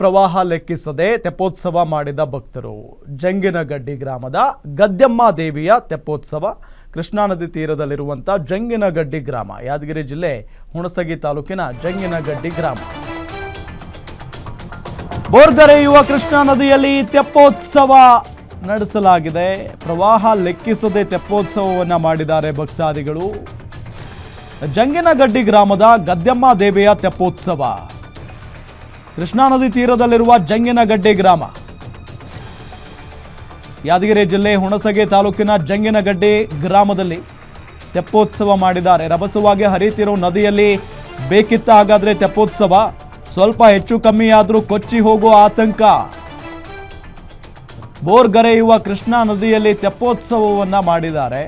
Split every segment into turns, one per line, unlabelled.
ಪ್ರವಾಹ ಲೆಕ್ಕಿಸದೆ ತೆಪ್ಪೋತ್ಸವ ಮಾಡಿದ ಭಕ್ತರು. ಜಂಗಿನಗಡ್ಡಿ ಗ್ರಾಮದ ಗದ್ಯಮ್ಮ ದೇವಿಯ ತೆಪ್ಪೋತ್ಸವ. ಕೃಷ್ಣಾ ನದಿ ತೀರದಲ್ಲಿರುವಂಥ ಜಂಗಿನಗಡ್ಡಿ ಗ್ರಾಮ, ಯಾದಗಿರಿ ಜಿಲ್ಲೆ, ಹುಣಸಗಿ ತಾಲೂಕಿನ ಜಂಗಿನಗಡ್ಡಿ ಗ್ರಾಮ. ಬೋರ್ಗರೆಯುವ ಕೃಷ್ಣಾ ನದಿಯಲ್ಲಿ ತೆಪ್ಪೋತ್ಸವ ನಡೆಸಲಾಗಿದೆ. ಪ್ರವಾಹ ಲೆಕ್ಕಿಸದೆ ತೆಪ್ಪೋತ್ಸವವನ್ನು ಮಾಡಿದ್ದಾರೆ ಭಕ್ತಾದಿಗಳು. ಜಂಗಿನಗಡ್ಡಿ ಗ್ರಾಮದ ಗದ್ಯಮ್ಮ ದೇವಿಯ ತೆಪ್ಪೋತ್ಸವ. ಕೃಷ್ಣಾ ನದಿ ತೀರದಲ್ಲಿರುವ ಜಂಗಿನಗಡ್ಡೆ ಗ್ರಾಮ. ಯಾದಗಿರಿ ಜಿಲ್ಲೆ ಹುಣಸಗೆ ತಾಲೂಕಿನ ಜಂಗಿನಗಡ್ಡೆ ಗ್ರಾಮದಲ್ಲಿ ತೆಪ್ಪೋತ್ಸವ ಮಾಡಿದ್ದಾರೆ. ರಭಸವಾಗಿ ಹರಿತಿರೋ ನದಿಯಲ್ಲಿ ಬೇಕಿತ್ತ ಹಾಗಾದ್ರೆ ತೆಪ್ಪೋತ್ಸವ. ಸ್ವಲ್ಪ ಹೆಚ್ಚು ಕಮ್ಮಿ ಆದರೂ ಕೊಚ್ಚಿ ಹೋಗುವ ಆತಂಕ. ಬೋರ್ಗರೆಯುವ ಕೃಷ್ಣಾ ನದಿಯಲ್ಲಿ ತೆಪ್ಪೋತ್ಸವವನ್ನು ಮಾಡಿದ್ದಾರೆ.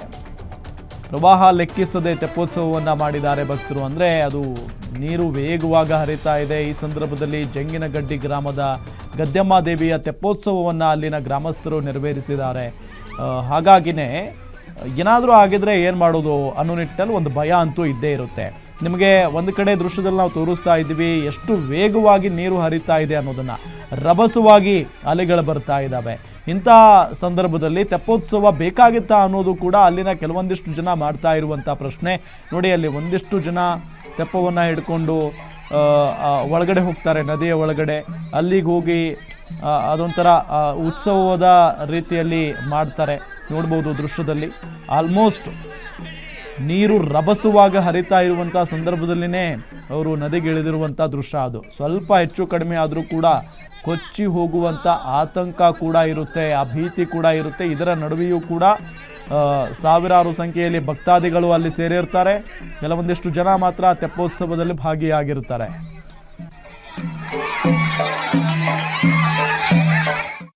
ಪ್ರವಾಹ ಲೆಕ್ಕಿಸದೆ ತೆಪ್ಪೋತ್ಸವವನ್ನು ಮಾಡಿದ್ದಾರೆ ಭಕ್ತರು. ಅಂದರೆ ಅದು ನೀರು ವೇಗವಾಗಿ ಹರಿತಾ ಇದೆ. ಈ ಸಂದರ್ಭದಲ್ಲಿ ಜಂಗಿನಗಡ್ಡಿ ಗ್ರಾಮದ ಗದ್ಯಮ್ಮ ದೇವಿಯ ತೆಪ್ಪೋತ್ಸವವನ್ನು ಅಲ್ಲಿನ ಗ್ರಾಮಸ್ಥರು ನೆರವೇರಿಸಿದ್ದಾರೆ. ಹಾಗಾಗಿನೇ ಏನಾದರೂ ಆಗಿದ್ರೆ ಏನು ಮಾಡೋದು ಅನ್ನೋ ನಿಟ್ಟಿನಲ್ಲಿ ಒಂದು ಭಯ ಅಂತೂ ಇದ್ದೇ ಇರುತ್ತೆ. ನಿಮಗೆ ಒಂದು ಕಡೆ ದೃಶ್ಯದಲ್ಲಿ ನಾವು ತೋರಿಸ್ತಾ ಇದ್ದೀವಿ, ಎಷ್ಟು ವೇಗವಾಗಿ ನೀರು ಹರಿತಾ ಇದೆ ಅನ್ನೋದನ್ನು. ರಭಸವಾಗಿ ಅಲೆಗಳು ಬರ್ತಾ ಇದ್ದಾವೆ. ಇಂಥ ಸಂದರ್ಭದಲ್ಲಿ ತೆಪ್ಪೋತ್ಸವ ಬೇಕಾಗಿತ್ತಾ ಅನ್ನೋದು ಕೂಡ ಅಲ್ಲಿನ ಕೆಲವೊಂದಿಷ್ಟು ಜನ ಮಾಡ್ತಾ ಇರುವಂಥ ಪ್ರಶ್ನೆ. ನೋಡಿ, ಅಲ್ಲಿ ಒಂದಿಷ್ಟು ಜನ ತೆಪ್ಪವನ್ನು ಹಿಡ್ಕೊಂಡು ಒಳಗಡೆ ಹೋಗ್ತಾರೆ, ನದಿಯ ಒಳಗಡೆ. ಅಲ್ಲಿಗೆ ಹೋಗಿ ಅದೊಂಥರ ಉತ್ಸವದ ರೀತಿಯಲ್ಲಿ ಮಾಡ್ತಾರೆ. ನೋಡ್ಬೋದು ದೃಶ್ಯದಲ್ಲಿ. ಆಲ್ಮೋಸ್ಟ್ ನೀರು ರಭಸುವಾಗ ಹರಿತಾ ಇರುವಂಥ ಸಂದರ್ಭದಲ್ಲಿನೇ ಅವರು ನದಿಗಿಳಿದಿರುವಂಥ ದೃಶ್ಯ ಅದು. ಸ್ವಲ್ಪ ಹೆಚ್ಚು ಕಡಿಮೆ ಆದರೂ ಕೂಡ ಕೊಚ್ಚಿ ಹೋಗುವಂಥ ಆತಂಕ ಕೂಡ ಇರುತ್ತೆ, ಆ ಭೀತಿ ಕೂಡ ಇರುತ್ತೆ. ಇದರ ನಡುವೆಯೂ ಕೂಡ ಸಾವಿರಾರು ಸಂಖ್ಯೆಯಲ್ಲಿ ಭಕ್ತಾದಿಗಳು ಅಲ್ಲಿ ಸೇರಿರ್ತಾರೆ. ಕೆಲವೊಂದಿಷ್ಟು ಜನ ಮಾತ್ರ ತೆಪ್ಪೋತ್ಸವದಲ್ಲಿ ಭಾಗಿಯಾಗಿರ್ತಾರೆ